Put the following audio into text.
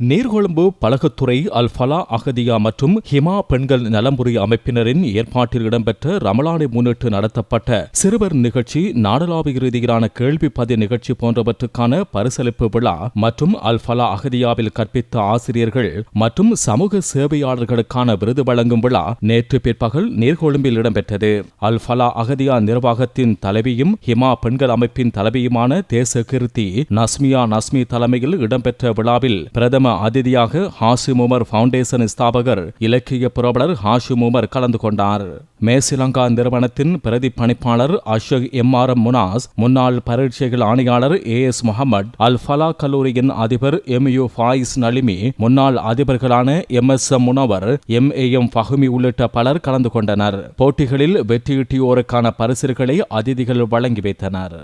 நீர்கொழும்பு பழகத்துறை அல் ஃபலா அகதியா மற்றும் ஹிமா பெண்கள் நலம்புரி அமைப்பினரின் ஏற்பாட்டில் இடம்பெற்ற ரமலானை முன்னிட்டு நடத்தப்பட்ட சிறுவர் நிகழ்ச்சி நாடளாவிய ரீதியிலான கேள்வி பதிவு நிகழ்ச்சி போன்றவற்றுக்கான பரிசளிப்பு விழா மற்றும் அல் ஃபலா அகதியாவில் கற்பித்த ஆசிரியர்கள் மற்றும் சமூக சேவையாளர்களுக்கான விருது வழங்கும் விழா நேற்று பிற்பகல் நீர்கொழும்பில் இடம்பெற்றது. அல் ஃபலா அகதியா நிர்வாகத்தின் தலைவியும் ஹிமா பெண்கள் அமைப்பின் தலைவியுமான தேச கிருத்தி நஸ்மியா நஸ்மி தலைமையில் இடம்பெற்ற விழாவில் பிரதமர் பிரதம அதிதியாக ஹாஷிம் உமர் ஃபவுண்டேஷன் ஸ்தாபகர் இலக்கிய புரவலர் ஹாஷிம் உமர் கலந்து கொண்டார். மேசிலங்கா நிறுவனத்தின் பிரதி பணிப்பாளர் Ashak M R M Munas முன்னாள் பரீட்சைகள் ஆணையாளர் ஏ எஸ் முகமது அல் ஃபலா கல்லூரியின் அதிபர் எம் யு ஃபாயிஸ் நலிமி முன்னாள் அதிபர்களான M S M Munawar M A M Fahmi உள்ளிட்ட பலர் கலந்து கொண்டனர். போட்டிகளில் வெற்றியீட்டியோருக்கான பரிசுகளை அதிதிகள் வழங்கி வைத்தனர்.